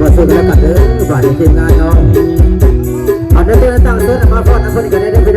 มาสู้กันแล้วกันเด้อฝ่ายทีมงานเนาะเอาเด้อเด้อตั้งเสื้อมาฟอดนะคนกันได้เด้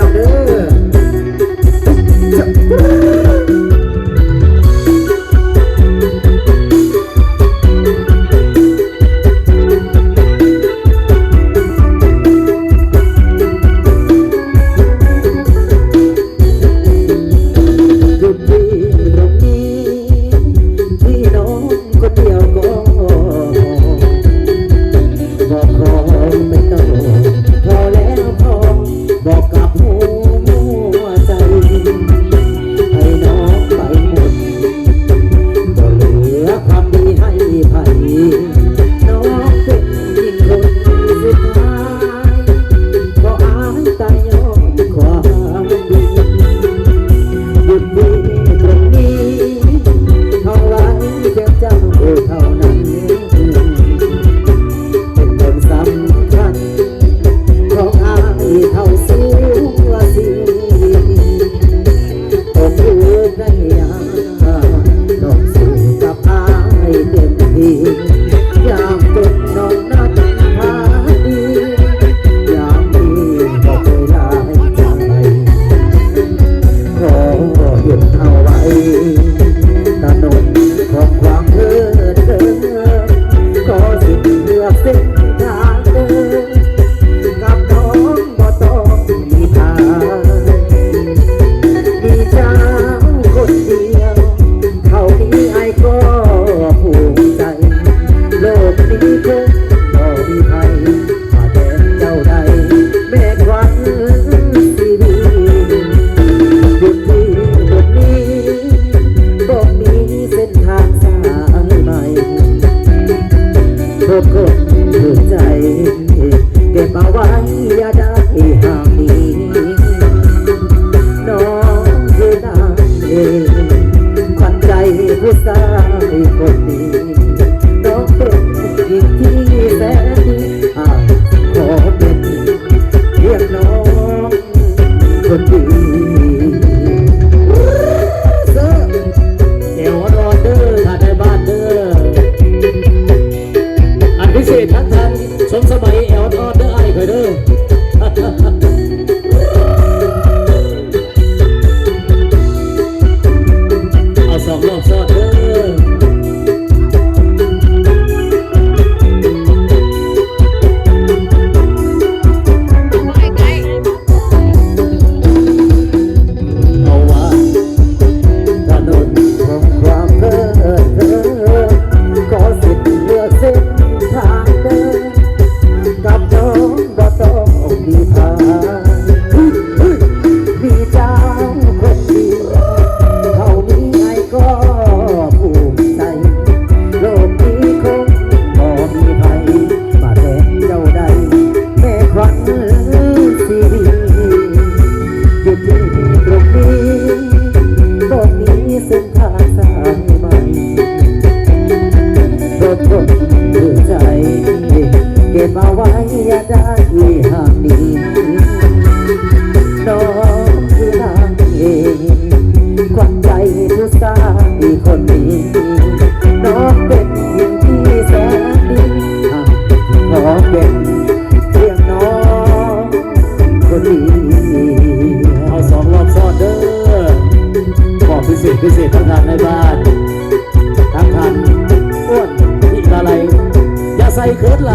ใส่เคิร์ดไหล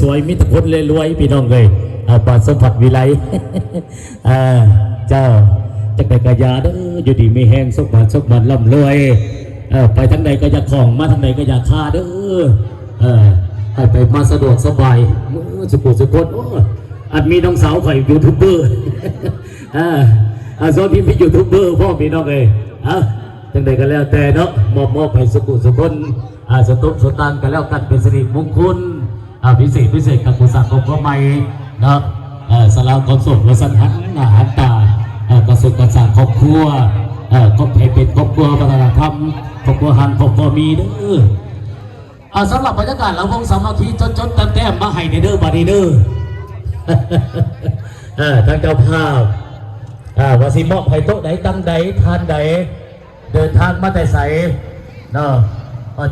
สวยๆมีต่คนรวยๆพี่น้องเลยอาปาสมผัสวิไลเออเจ้าจักได้กระยาเด้ออยู่ดีมีแห้งสกบันสกบันร่ำรวยเออไปทางใดก็อย่าของมาทางใดก็อย่าฆ่าเด้อเออให้ไปมาสะดวกสบายมือสุขุสุขนโอ้อาจมีน้องสาวข่อยยูทูบเบอร์อ่าอาโซนพี่พี่ยูทูบเบอร์พ่อพี่น้องเลยอะจังใดก็แล้วแต่เนาะมอบมอบให้สุขุสุคนอ่าสตุบสตางกันแล้วกันเป็นสิริมงคล พิเศษพิเศษกับกุศลของพ่อใหม่นะอ่าสลาวความสุขและสันหันอาหารตากระสุนกระสานครอบครัวอ่าครอบให้เป็นครอบครัววัฒนธรรมครอบครัวหันครอบครัวมีเด้ออาสำหรับบรรยากาศเราวงสามัคคีจดจดๆแต้มๆมมาให้ในเด้อบาดีเด้อทางเจ้าภาพอ่าวาสิมอบให้โต๊ะไหนตั้งใดทานใดเดินทางมาแต่ใสเนาะ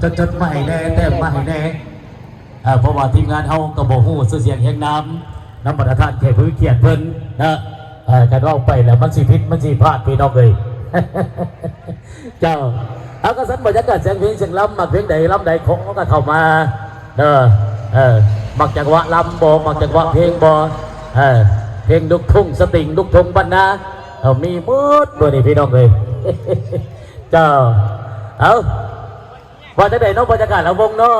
จดจดๆมาให้แน่แต้มมาให้แน่ เพราะว่าทีมงานเฮากระบอกหูสื่อเสียงแห่งน้ำน้ำบรรทานเขตพื้นเขียนเพิ่นนะเอ่การว่าไปแล้วมันสิพิษมันสิพลาดพี่น้องเลยเจ้าเอาก็สันบรรยากาศเสียงเพลงเสียงลำมักเพลงใดลำใดของก็เข้ามาเออเออมักจังหวะลำบอมักจังหวะเพลงบอเออเพลงลูกทุ่งสตริงลูกทุ่งบรรณาเอามีหมดด้วยนี่พี่น้องเลยเจ้าเอาว่าจะได้น้องบรรยากาศเอาวงเนาะ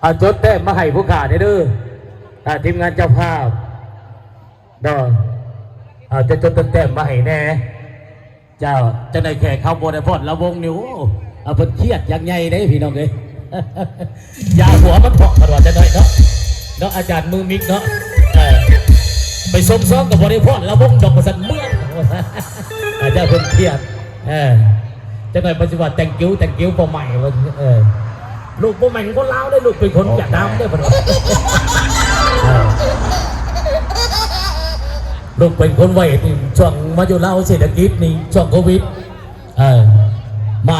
เอาจดแต้มมาให้ผู้ขาได้เด้ออ่าทีมงานเจ้าภาพเนาะเอาจะจดแต้มมาให้แน่ เจ้าจะได้แข่เข้าโบได้พอดละวงนิ้วเอาเพิ่นเครียดอย่างใหญ่เด้พี่น้องเอ้ยยาหัวมันเพาะตลอดจะได้เนาะเนาะอาจารย์มือมิกเนาะไปสมซ้อมกับบริพอดละวงดอกประสันเมื่อนอาจารย์เพิ่นเครียดเออจะหน่อยปัจจุบันแต่งกิ้วแต่งกิ้วพอใหม่เออ ลูกพอใหม่คนลาวได้ลูกเป็นคนอยากดำได้เพิ่นว่าเออลูกเป็นคนไว้ที่ช่วงมาอยู่เล่าวเศรษฐกิจนี่ช่วงโควิดเออมา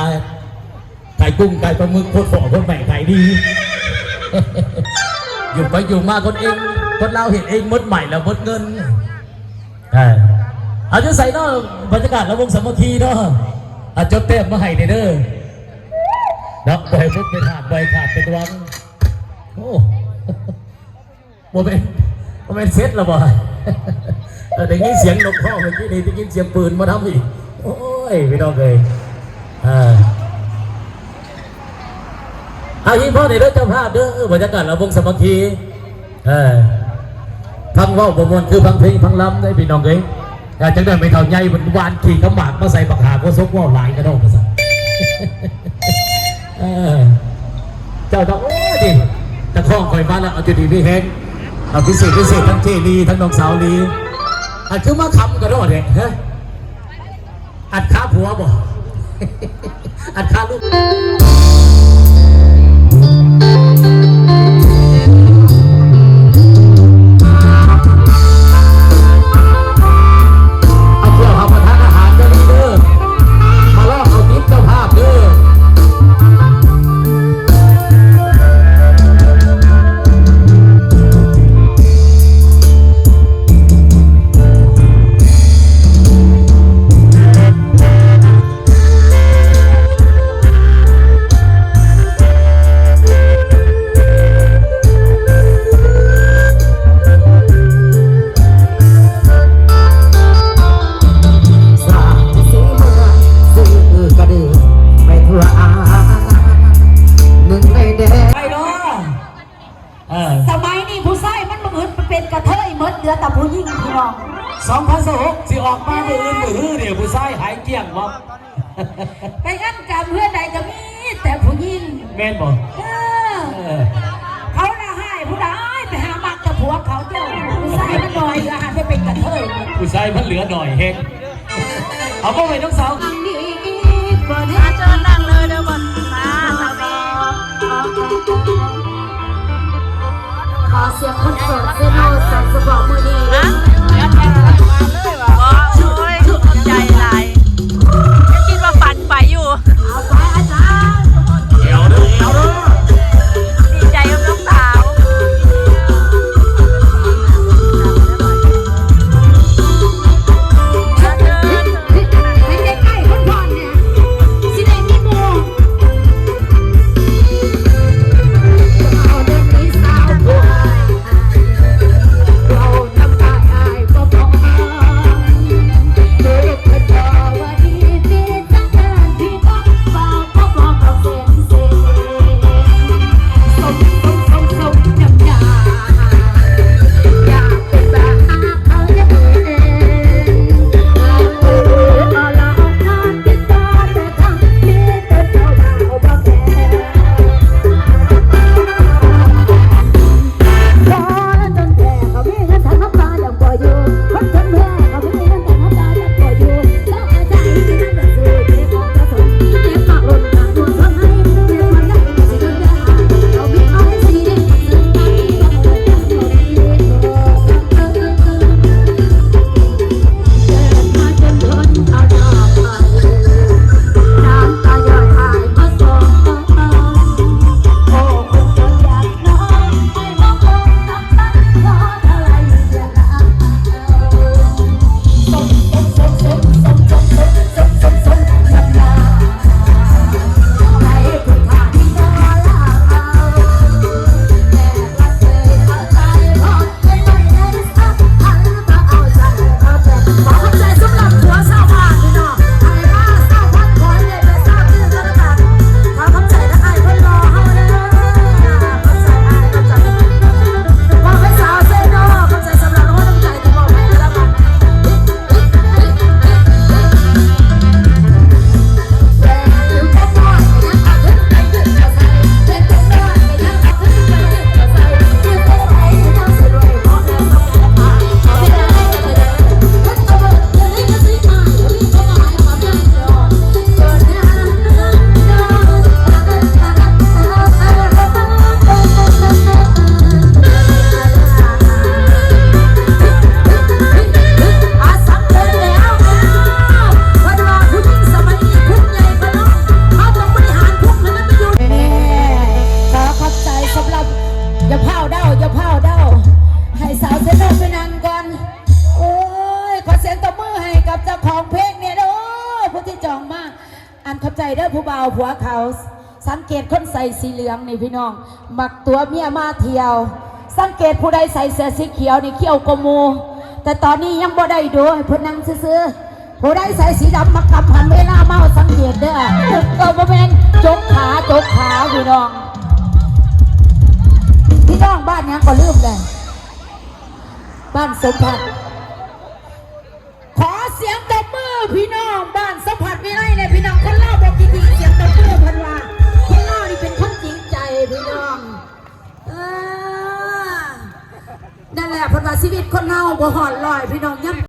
ขายกุ้งขายปลาหมึกโคตรฝอคนใหม่ขายดี อยู่ไปอยู่มาคนเองคนเราเห็นเองหมดใหม่แล้วหมดเงินเอออาจจะใส่เนาะบรรยากาศระวงสามัคคีเนาะอาจจะเต็มมาให้เด้อ นาะไปพุกไปขาดไปขาดเป็นวังโอ้โมเมนต์โมเมนต์เซ็ตล้วบ่ได้ยินเสียงนกข้อเมื่อกี้นี่ได้ยินเสียงปืนมาทำอีกโอ้ยพี่น้องเลยอ่าอายิงพ่อในเรื่องเจ้าภาพเด้อบรรยากาศเราวงสมัคคีเออพังว่าประมวลคือพังเพลงพังล้ำได้พี่น้องเลยอยากจะได้ไปเท่าใหญ่มันวานขี่กระหมากมาใส่ปักหาก็ซกว่าหลายกระโดดมาสั่ เออเจ้าต้องโอ้ดิตะข้องคอยมาแล้วเอาจุดดีพี่เฮงเอาพิเศษพิเศษทั้งเจดีทั้งน้องสาวลีอัดคือมาคำกระโดดเนี่ยฮะอัดขาผัวบ่อัดขาลูกายมันเหลือหน่อยเฮงเอาเข้าไปน้องสาวดีบ่ได้เจอนั่งเลยเด้อบ่มาสาวแม่ขอเสียงคนโสดเซโนสันสะบอกมือดีนะใจลายยัง สีเหลืองนี่พี่น้อง มักตัวเมียมาเที่ยว สังเกตผู้ใดใส่เสื้อสีเขียวนี่เขียวกมูแต่ตอนนี้ยังบ่ได้ดูให้เพิ่นนั่งซื่อผู้ใดใส่สีดำมักกำพันเวลาเมาสังเกตเด้อเออบ่แม่นจกขาจกขาพี่น้องพี่น้องบ้านยังก็ลืมเลยบ้านสมพัฒน์ขอเสียงตบมือพี่น้องบ้านสมพัฒน์ไม่ได้เนี่ยพี่น้องคนเล่าบอกจริ แหละเพันว่าชีวิตคนเล่าบ่หอดลอยพี่น้องยัง